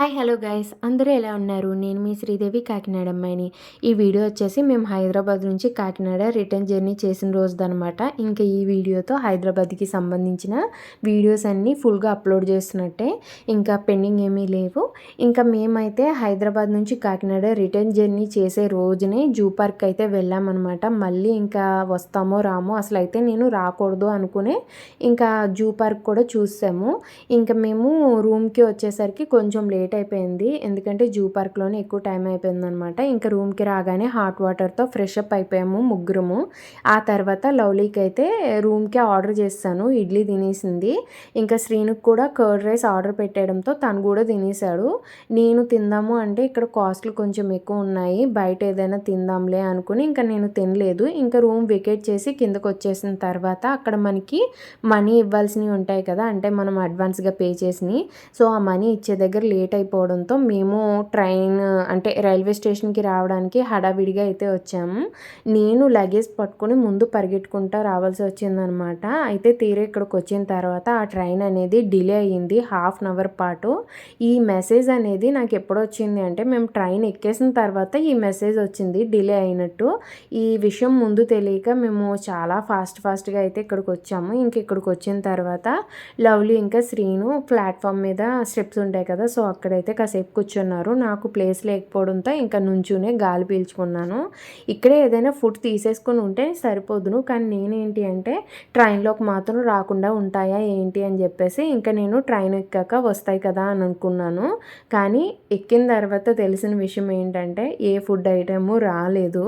Hi hello guys. అందరూ ఎలా ఉన్నారు? నేను మీ శ్రీదేవి కాకినాడ అమ్మాయిని. ఈ వీడియో వచ్చేసి మేము హైదరాబాద్ నుంచి కాకినాడ రిటర్న్ జర్నీ చేసిన రోజుదనమాట ఇంకా ఈ వీడియోతో హైదరాబాద్కి సంబంధించిన వీడియోస్ అన్నీ ఫుల్గా అప్లోడ్ చేస్తున్నట్టే. ఇంకా పెండింగ్ ఏమీ లేవు. ఇంకా మేమైతే హైదరాబాద్ నుంచి కాకినాడ రిటర్న్ జర్నీ చేసే రోజునే జూ పార్క్ అయితే వెళ్ళామన్నమాట. మళ్ళీ ఇంకా వస్తామో రామో అసలు అయితే నేను రాకూడదు అనుకునే ఇంకా జూ పార్క్ కూడా చూసాము. ఇంకా మేము రూమ్కి వచ్చేసరికి కొంచెం లేట్ నైట్ అయిపోయింది. ఎందుకంటే జూ పార్క్లోనే ఎక్కువ టైం అయిపోయింది అనమాట ఇంకా రూమ్కి రాగానే హాట్ వాటర్తో ఫ్రెష్ అప్ అయిపోయాము ముగ్గురము. ఆ తర్వాత లవ్లీకి అయితే రూమ్కి ఆర్డర్ చేస్తాను. ఇడ్లీ తినేసింది. ఇంకా శ్రీనుకి కూడా కర్డ్ రైస్ ఆర్డర్ పెట్టేయడంతో తను కూడా తినేసాడు నేను తిందాము అంటే ఇక్కడ కాస్ట్లు కొంచెం ఎక్కువ ఉన్నాయి. బయట ఏదైనా తిందాంలే అనుకుని ఇంకా నేను తినలేదు. ఇంకా రూమ్ వెకేట్ చేసి కిందకు వచ్చేసిన తర్వాత అక్కడ మనకి మనీ ఇవ్వాల్సినవి ఉంటాయి కదా. అంటే మనం అడ్వాన్స్గా పే చేసినవి. సో ఆ మనీ ఇచ్చే దగ్గర లేట్ అయిపోవడంతో మేము ట్రైన్ అంటే రైల్వే స్టేషన్కి రావడానికి హడావిడిగా అయితే వచ్చాము. నేను లగేజ్ పట్టుకొని ముందు పరిగెట్టుకుంటా రావాల్సి వచ్చిందనమాట. అయితే తీరే ఇక్కడికి వచ్చిన తర్వాత ఆ ట్రైన్ అనేది డిలే అయ్యింది హాఫ్ అన్ అవర్ పాటు. ఈ మెసేజ్ అనేది నాకు ఎప్పుడు వచ్చింది అంటే మేము ట్రైన్ ఎక్కేసిన తర్వాత ఈ మెసేజ్ వచ్చింది డిలే అయినట్టు. ఈ విషయం ముందు తెలియక మేము చాలా ఫాస్ట్ ఫాస్ట్గా అయితే ఇక్కడికి వచ్చాము. ఇంక ఇక్కడికి వచ్చిన తర్వాత లవ్లీ ఇంకా శ్రీను ప్లాట్ఫామ్ మీద స్టెప్స్ ఉంటాయి కదా సో అక్కడ అక్కడైతే కాసేపు కూర్చున్నారు. నాకు ప్లేస్ లేకపోవడంతో ఇంకా నుంచునే గాలి పీల్చుకున్నాను. ఇక్కడే ఏదైనా ఫుడ్ తీసేసుకుని ఉంటే సరిపోదును. కానీ నేనేంటి అంటే ట్రైన్లోకి మాత్రం రాకుండా ఉంటాయా ఏంటి అని చెప్పేసి ఇంకా నేను ట్రైన్ ఎక్కాక వస్తాయి కదా అని అనుకున్నాను. కానీ ఎక్కిన తర్వాత తెలిసిన విషయం ఏంటంటే ఏ ఫుడ్ ఐటెము రాలేదు.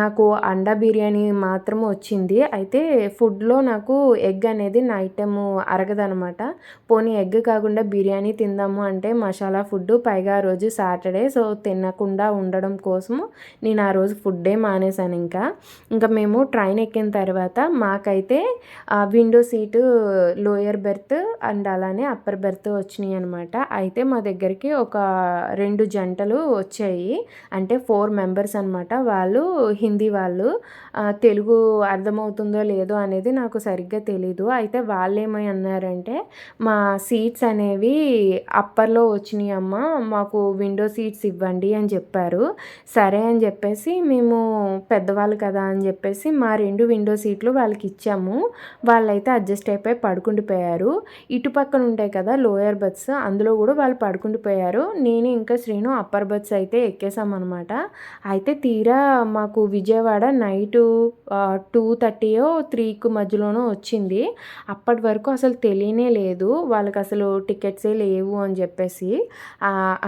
నాకు అండా బిర్యానీ మాత్రం వచ్చింది. అయితే ఫుడ్లో నాకు ఎగ్ అనేది నైట్ టైము అరగదనమాట పోనీ ఎగ్ కాకుండా బిర్యానీ తిందాము అంటే అంటే మసాలా ఫుడ్ పైగా ఆ రోజు సాటర్డే సో తినకుండా ఉండడం కోసము నేను ఆ రోజు ఫుడ్డే మానేశాను ఇంకా. ఇంకా మేము ట్రైన్ ఎక్కిన తర్వాత మాకైతే window seat lower berth and అలానే అప్పర్ బెర్త్ వచ్చినాయి అనమాట అయితే మా దగ్గరికి ఒక రెండు జంటలు వచ్చాయి. అంటే ఫోర్ మెంబర్స్ అనమాట వాళ్ళు హిందీ వాళ్ళు. తెలుగు అర్థమవుతుందో లేదో అనేది నాకు సరిగ్గా తెలీదు. అయితే వాళ్ళు ఏమై అన్నారంటే మా సీట్స్ అనేవి అప్పర్లో ఆఫర్లో వచ్చినాయి అమ్మ మాకు విండో సీట్స్ ఇవ్వండి అని చెప్పారు. సరే అని చెప్పేసి మేము పెద్దవాళ్ళు కదా అని చెప్పేసి మా రెండు విండో సీట్లు వాళ్ళకి ఇచ్చాము. వాళ్ళైతే అడ్జస్ట్ అయిపోయి పడుకుండిపోయారు ఇటు పక్కన ఉంటాయి కదా లోయర్ బర్త్స్ అందులో కూడా వాళ్ళు పడుకుండిపోయారు నేను ఇంకా శ్రీను అప్పర్ బర్త్స్ అయితే ఎక్కేసామన్నమాట అయితే తీరా మాకు విజయవాడ నైటు టూ థర్టీయో త్రీకి మధ్యలోనో వచ్చింది. అప్పటి వరకు అసలు తెలియనే లేదు. వాళ్ళకి అసలు టికెట్సే లేవు అని చెప్పేసి చెప్పేసి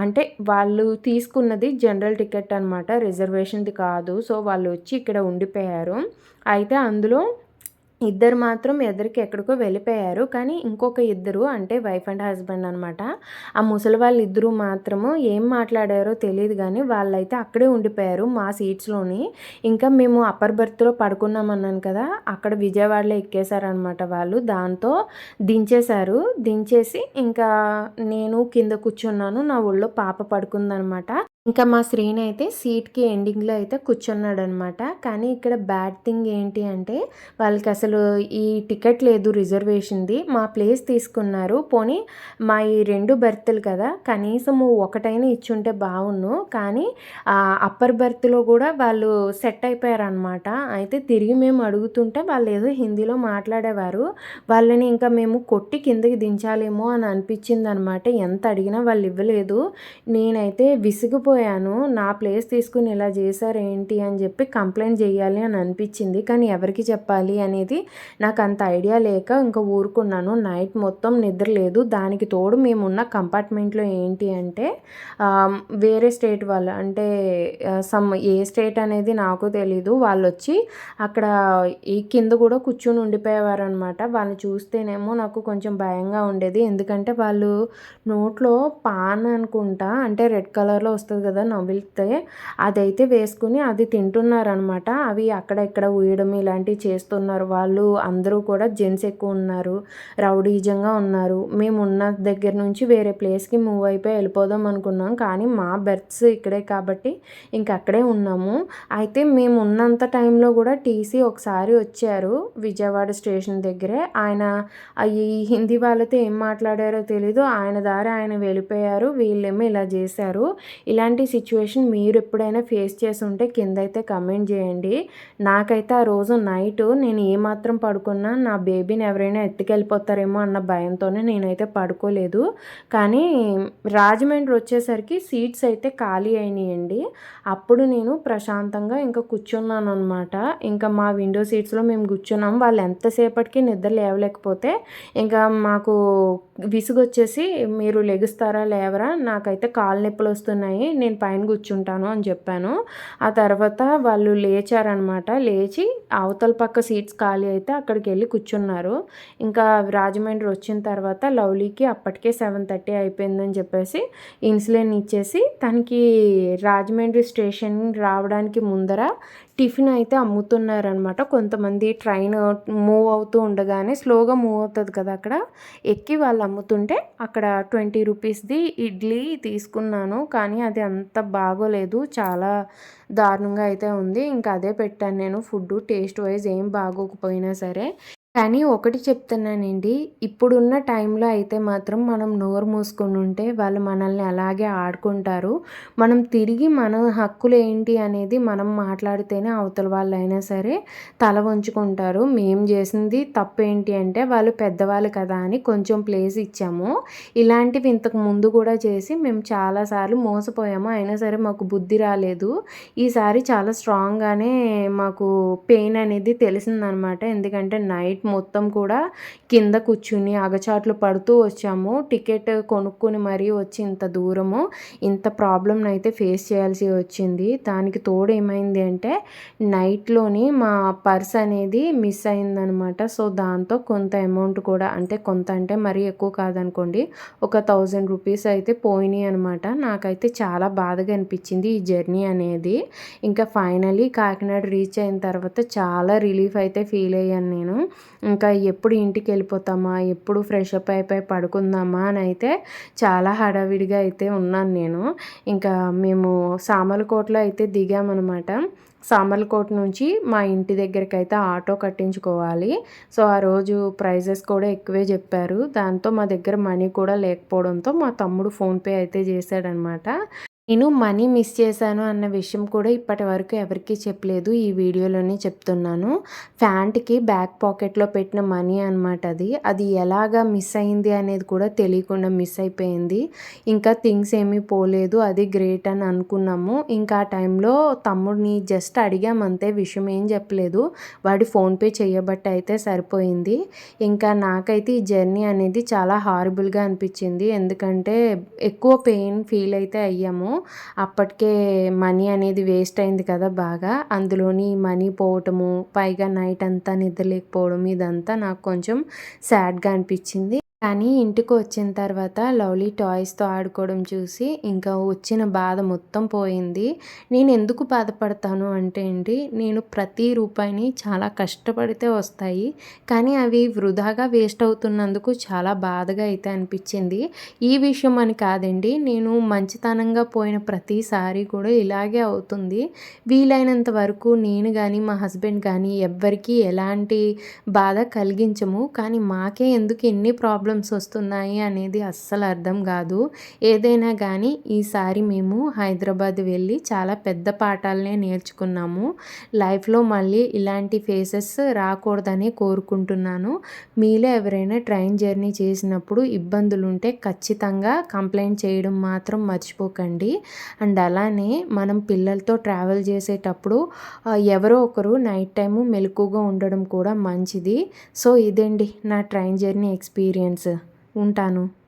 అంటే వాళ్ళు తీసుకున్నది జనరల్ టికెట్ అనమాట రిజర్వేషన్ది కాదు. సో వాళ్ళు వచ్చి ఇక్కడ ఉండిపోయారు. అయితే అందులో ఇద్దరు మాత్రం ఎదురికి ఎక్కడికో వెళ్ళిపోయారు. కానీ ఇంకొక ఇద్దరు అంటే వైఫ్ అండ్ హస్బెండ్ అనమాట ఆ ముసలి వాళ్ళు ఇద్దరు మాత్రము ఏం మాట్లాడారో తెలియదు కానీ వాళ్ళైతే అక్కడే ఉండిపోయారు మా సీట్స్లోని. ఇంకా మేము అప్పర్ బెర్త్లో పడుకున్నాం అన్నాను కదా అక్కడ విజయవాడలో ఎక్కేశారనమాట వాళ్ళు. దాంతో దించేశారు. దించేసి ఇంకా నేను కింద కూర్చున్నాను. నా ఒళ్ళో పాప పడుకుందనమాట ఇంకా మా శ్రీని అయితే సీట్కి ఎండింగ్లో అయితే కూర్చున్నాడు అనమాట కానీ ఇక్కడ బ్యాడ్ థింగ్ ఏంటి అంటే వాళ్ళకి అసలు ఈ టికెట్ లేదు రిజర్వేషన్ది. మా ప్లేస్ తీసుకున్నారు. పోనీ మా ఈ రెండు బెర్తులు కదా కనీసం ఒకటైనా ఇచ్చుంటే బాగున్ను కానీ అప్పర్ బెర్త్లో కూడా వాళ్ళు సెట్ అయిపోయారనమాట అయితే తిరిగి మేము అడుగుతుంటే వాళ్ళు ఏదో హిందీలో మాట్లాడేవారు. వాళ్ళని ఇంకా మేము కొట్టి కిందకి దించాలేమో అని అనిపించింది అనమాట ఎంత అడిగినా వాళ్ళు ఇవ్వలేదు. నేనైతే విసిగిపో మర్చిపోయాను. నా ప్లేస్ తీసుకుని ఇలా చేశారు ఏంటి అని చెప్పి కంప్లైంట్ చేయాలి అని అనిపించింది. కానీ ఎవరికి చెప్పాలి అనేది నాకు అంత ఐడియా లేక ఇంకా ఊరుకున్నాను. నైట్ మొత్తం నిద్ర లేదు. దానికి తోడు మేమున్న కంపార్ట్మెంట్లో ఏంటి అంటే వేరే స్టేట్ వాళ్ళు అంటే సమ్ ఏ స్టేట్ అనేది నాకు తెలీదు. వాళ్ళు వచ్చి అక్కడ ఈ కింద కూడా కూర్చొని ఉండిపోయేవారు అనమాట వాళ్ళని చూస్తేనేమో నాకు కొంచెం భయంగా ఉండేది. ఎందుకంటే వాళ్ళు నోట్లో పాన్ అనుకుంటా అంటే రెడ్ కలర్లో వస్తుంది కదా నమిలితే అదైతే వేసుకుని అది తింటున్నారనమాట. అవి అక్కడెక్కడ ఊయడం ఇలాంటివి చేస్తున్నారు. వాళ్ళు అందరూ కూడా జెంట్స్ ఎక్కువ ఉన్నారు రౌడీజంగా ఉన్నారు. మేము ఉన్న దగ్గర నుంచి వేరే ప్లేస్కి మూవ్ అయిపోయి వెళ్ళిపోదాం అనుకున్నాం. కానీ మా బెర్త్స్ ఇక్కడే కాబట్టి ఇంక అక్కడే ఉన్నాము. అయితే మేము ఉన్నంత టైంలో కూడా టీసీ ఒకసారి వచ్చారు విజయవాడ స్టేషన్ దగ్గరే. ఆయన ఈ హిందీ వాళ్ళతో ఏం మాట్లాడారో తెలీదు. ఆయన దారి ఆయన వెళ్ళిపోయారు. వీళ్ళేమో ఇలా చేశారు. ఇలా ఇలాంటి సిచ్యువేషన్ మీరు ఎప్పుడైనా ఫేస్ చేసి ఉంటే కింద అయితే కమెంట్ చేయండి. నాకైతే ఆ రోజు నైట్ నేను ఏమాత్రం పడుకున్నా నా బేబీని ఎవరైనా ఎత్తుకెళ్ళిపోతారేమో అన్న భయంతోనే నేనైతే పడుకోలేదు. కానీ రాజమండ్రి వచ్చేసరికి సీట్స్ అయితే ఖాళీ అయినాయండి. అప్పుడు నేను ప్రశాంతంగా ఇంకా కూర్చున్నాను అనమాట ఇంకా మా విండో సీట్స్లో మేము కూర్చున్నాం. వాళ్ళు ఎంతసేపటికి నిద్ర లేవలేకపోతే ఇంకా మాకు విసుగొచ్చేసి మీరు లెగుస్తారా? లేవరా? నాకైతే కాలు నొప్పులు వస్తున్నాయి నేను పైన కూర్చుంటాను అని చెప్పాను. ఆ తర్వాత వాళ్ళు లేచారనమాట. లేచి అవతల పక్క సీట్స్ ఖాళీ అయితే అక్కడికి వెళ్ళి కూర్చున్నారు. ఇంకా రాజమండ్రి వచ్చిన తర్వాత లవ్లీకి అప్పటికే సెవెన్ థర్టీ అయిపోయిందని చెప్పేసి ఇన్సులిన్ ఇచ్చేసి తనకి రాజమండ్రి స్టేషన్ రావడానికి ముందర టిఫిన్ అయితే అమ్ముతున్నారనమాట కొంతమంది ట్రైన్ మూవ్ అవుతూ ఉండగానే స్లోగా మూవ్ అవుతుంది కదా అక్కడ. ఎక్కి వాళ్ళు అమ్ముతుంటే అక్కడ ట్వంటీ రూపీస్ది ఇడ్లీ తీసుకున్నాను. కానీ అది అంత బాగోలేదు. చాలా దారుణంగా అయితే ఉంది. ఇంకా అదే పెట్టాను నేను. ఫుడ్ టేస్ట్ వైజ్ ఏం బాగోకపోయినా సరే. కానీ ఒకటి చెప్తున్నానండి. ఇప్పుడున్న టైంలో అయితే మాత్రం మనం నోరు మూసుకొని ఉంటే వాళ్ళు మనల్ని అలాగే ఆడుకుంటారు. మనం తిరిగి మన హక్కులు ఏంటి అనేది మనం మాట్లాడితేనే అవతల వాళ్ళు అయినా సరే తల వంచుకుంటారు. మేం చేసింది తప్పు ఏంటి అంటే వాళ్ళు పెద్దవాళ్ళు కదా అని కొంచెం ప్లేస్ ఇచ్చాము. ఇలాంటివి ఇంతకు ముందు కూడా చేసి మేము చాలాసార్లు మోసపోయాము. అయినా సరే మాకు బుద్ధి రాలేదు. ఈసారి చాలా స్ట్రాంగ్గానే మాకు పెయిన్ అనేది తెలిసిందనమాట. ఎందుకంటే నైట్ మొత్తం కూడా కింద కూర్చుని అగచాట్లు పడుతూ వచ్చాము. టికెట్ కొనుక్కొని మరీ వచ్చి ఇంత దూరము ఇంత ప్రాబ్లంని అయితే ఫేస్ చేయాల్సి వచ్చింది. దానికి తోడు ఏమైంది అంటే నైట్లోని మా పర్స్ అనేది మిస్ అయిందనమాట. సో దాంతో కొంత అమౌంట్ కూడా అంటే కొంత అంటే మరీ ఎక్కువ కాదనుకోండి ఒక థౌజండ్ రూపీస్ అయితే పోయినాయి అనమాట. నాకైతే చాలా బాధగా అనిపించింది ఈ జర్నీ అనేది. ఇంకా ఫైనలీ కాకినాడ రీచ్ అయిన తర్వాత చాలా రిలీఫ్ అయితే ఫీల్ అయ్యాను నేను. ఇంకా ఎప్పుడు ఇంటికి వెళ్ళిపోతామా? ఎప్పుడు ఫ్రెష్ అప్ అయిపోయి పడుకుందామా? అని అయితే చాలా హడావిడిగా అయితే ఉన్నాను నేను. ఇంకా మేము సామలకోటలో అయితే దిగామన్నమాట. సామర్లకోట నుంచి మా ఇంటి దగ్గరికి అయితే ఆటో కట్టించుకోవాలి. సో ఆ రోజు ప్రైజెస్ కూడా ఎక్కువే చెప్పారు. దాంతో మా దగ్గర మనీ కూడా లేకపోవడంతో మా తమ్ముడు ఫోన్పే అయితే చేశాడనమాట నేను మనీ మిస్ చేశాను అన్న విషయం కూడా ఇప్పటి వరకు ఎవరికీ చెప్పలేదు. ఈ వీడియోలోనే చెప్తున్నాను. ప్యాంట్కి బ్యాక్ పాకెట్లో పెట్టిన మనీ అనమాట అది. అది ఎలాగా మిస్ అయింది అనేది కూడా తెలియకుండా మిస్ అయిపోయింది. ఇంకా థింగ్స్ ఏమీ పోలేదు. అది గ్రేట్ అని అనుకున్నాము. ఇంకా ఆ టైంలో తమ్ముడిని జస్ట్ అడిగామంతే విషయం ఏం చెప్పలేదు. వాడి ఫోన్పే చేయబట్టి అయితే సరిపోయింది. ఇంకా నాకైతే ఈ జర్నీ అనేది చాలా హారబుల్గా అనిపించింది. ఎందుకంటే ఎక్కువ పెయిన్ ఫీల్ అయితే అయ్యాము. అప్పటికే మనీ అనేది వేస్ట్ అయింది కదా బాగా. అందులోని మనీ పోవటము పైగా నైట్ అంతా నిద్రలేకపోవడం ఇదంతా నాకు కొంచెం సాడ్గా అనిపించింది. కానీ ఇంటికి వచ్చిన తర్వాత లవ్లీ టాయ్స్తో ఆడుకోవడం చూసి ఇంకా వచ్చిన బాధ మొత్తం పోయింది. నేను ఎందుకు బాధపడతాను అంటే అండి నేను ప్రతి రూపాయిని చాలా కష్టపడితే వస్తాయి కానీ అవి వృధాగా వేస్ట్ అవుతున్నందుకు చాలా బాధగా అయితే అనిపించింది. ఈ విషయం అని కాదండి నేను మంచితనంగా పోయిన ప్రతిసారి కూడా ఇలాగే అవుతుంది. వీలైనంత వరకు నేను కానీ మా హస్బెండ్ కానీ ఎవ్వరికీ ఎలాంటి బాధ కలిగించము కానీ మాకే ఎందుకు ఎన్ని ప్రాబ్లమ్స్ ప్రాబ్లమ్స్ వస్తున్నాయి అనేది అస్సలు అర్థం కాదు. ఏదైనా కానీ ఈసారి మేము హైదరాబాద్ వెళ్ళి చాలా పెద్ద పాఠాలనే నేర్చుకున్నాము. లైఫ్లో మళ్ళీ ఇలాంటి ఫేసెస్ రాకూడదని కోరుకుంటున్నాను. మీలో ఎవరైనా ట్రైన్ జర్నీ చేసినప్పుడు ఇబ్బందులు ఉంటే ఖచ్చితంగా కంప్లైంట్ చేయడం మాత్రం మర్చిపోకండి. అండ్ అలానే మనం పిల్లలతో ట్రావెల్ చేసేటప్పుడు ఎవరో ఒకరు నైట్ టైము మెలకుగా ఉండడం కూడా మంచిది. సో ఇదండి నా ట్రైన్ జర్నీ ఎక్స్పీరియన్స్. ఉంటాను.